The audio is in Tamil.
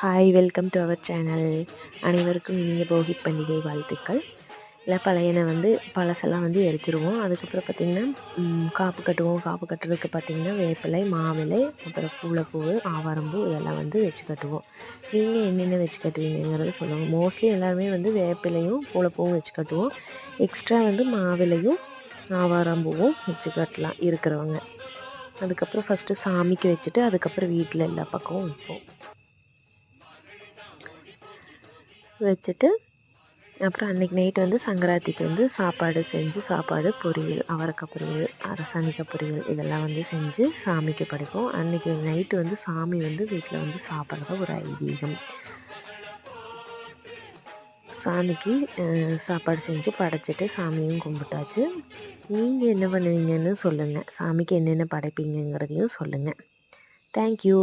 Hi welcome to our channel அனைவருக்கும் இனிய போகி பண்டிகை வாழ்த்துக்கள். இல்லை பழையனை வந்து பழசெல்லாம் வந்து எரிச்சிருவோம். அதுக்கப்புறம் பார்த்திங்கன்னா காப்பு கட்டுவோம். காப்பு கட்டுறதுக்கு பார்த்திங்கன்னா வேப்பிலை மாவிலை அப்புறம் பூளைப்பூ ஆவாரம்பூ இதெல்லாம் வந்து வச்சு கட்டுவோம். நீங்கள் என்னென்ன வச்சு கட்டுவீங்கிறத சொல்லுவோம் மோஸ்ட்லி எல்லாருமே வந்து வேப்பிலையும் பூளைப்பூவும் வச்சு கட்டுவோம். எக்ஸ்ட்ரா வந்து மாவிலையும் ஆவாரம்பூவும் வச்சு கட்டலாம் இருக்கிறவங்க. அதுக்கப்புறம் ஃபஸ்ட்டு சாமிக்கு வச்சுட்டு அதுக்கப்புறம் வீட்டில் எல்லா பக்கமும் வைப்போம். வச்சுட்டு அப்புறம் அன்றைக்கி நைட்டு வந்து சங்கராத்திக்கு வந்து சாப்பாடு செஞ்சு சாப்பாடு பொரியல் அவரக்காய் பொரியல் அரசாணிக்காய் பொரியல் இதெல்லாம் வந்து செஞ்சு சாமிக்கு படைப்போம். அன்றைக்கி நைட்டு வந்து சாமி வந்து வீட்டில் வந்து சாப்பிட்றத ஒரு ஐதீகம். சாமிக்கு சாப்பாடு செஞ்சு படைச்சிட்டு சாமியும் கும்பிட்டாச்சு. நீங்கள் என்ன பண்ணுவீங்கன்னு சொல்லுங்கள் சாமிக்கு என்னென்ன படைப்பீங்கிறதையும் சொல்லுங்கள் தேங்க்யூ